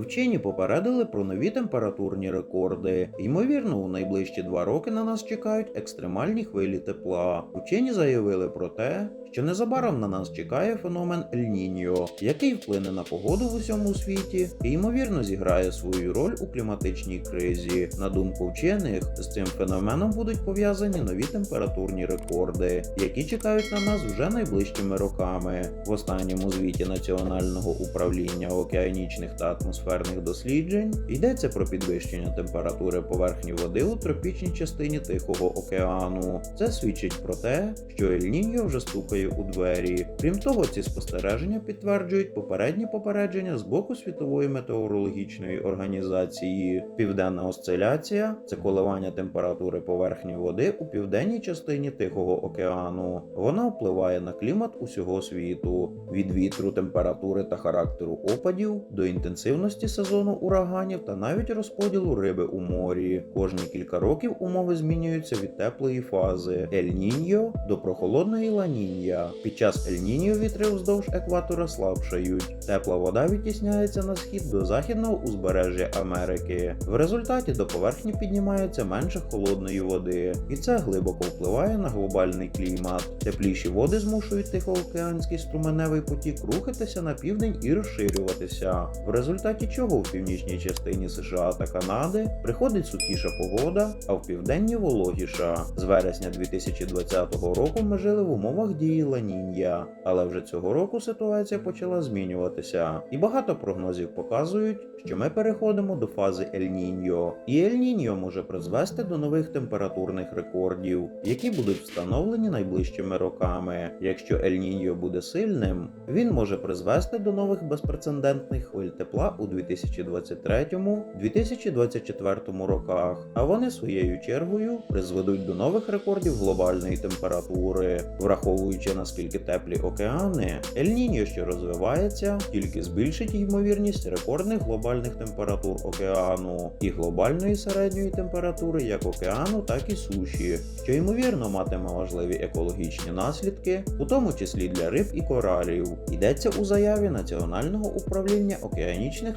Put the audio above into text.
Вчені попередили про нові температурні рекорди. Ймовірно, у найближчі два роки на нас чекають екстремальні хвилі тепла. Вчені заявили про те, що незабаром на нас чекає феномен Ель-Ніньо, який вплине на погоду в усьому світі і ймовірно зіграє свою роль у кліматичній кризі. На думку вчених, з цим феноменом будуть пов'язані нові температурні рекорди, які чекають на нас вже найближчими роками. В останньому звіті Національного управління океанічних та атмосферних досліджень йдеться про підвищення температури поверхні води у тропічній частині Тихого океану. Це свідчить про те, що Ель-Ніньо вже стукає у двері. Крім того, ці спостереження підтверджують попередні попередження з боку Світової метеорологічної організації. Південна осциляція це коливання температури поверхні води у південній частині Тихого океану. Вона впливає на клімат усього світу від вітру, температури та характеру опадів до інтенсивності сезону ураганів та навіть розподілу риби у морі. Кожні кілька років умови змінюються від теплої фази Ель-Ніньо до прохолодної Ла-Нінья. Під час Ель-Ніньо вітри вздовж екватора слабшають. Тепла вода відтісняється на схід до західного узбережжя Америки. В результаті до поверхні піднімається менше холодної води, і це глибоко впливає на глобальний клімат. Тепліші води змушують Тихоокеанський струменевий потік рухатися на південь і розширюватися, в результаті чого в північній частині США та Канади приходить сухіша погода, а в південній вологіша. З вересня 2020 року ми жили в умовах дії Ланінья, але вже цього року ситуація почала змінюватися, і багато прогнозів показують, що ми переходимо до фази Ель-Ніньо. І Ель-Ніньо може призвести до нових температурних рекордів, які будуть встановлені найближчими роками. Якщо Ель-Ніньо буде сильним, він може призвести до нових безпрецедентних хвиль тепла у 2023-2024 роках, а вони своєю чергою призведуть до нових рекордів глобальної температури, враховуючи наскільки теплі океани, Ель-Ніньо, що розвивається, тільки збільшить ймовірність рекордних глобальних температур океану і глобальної середньої температури як океану, так і суші, що ймовірно матиме важливі екологічні наслідки, у тому числі для риб і коралів. Йдеться у заяві Національного управління океанічних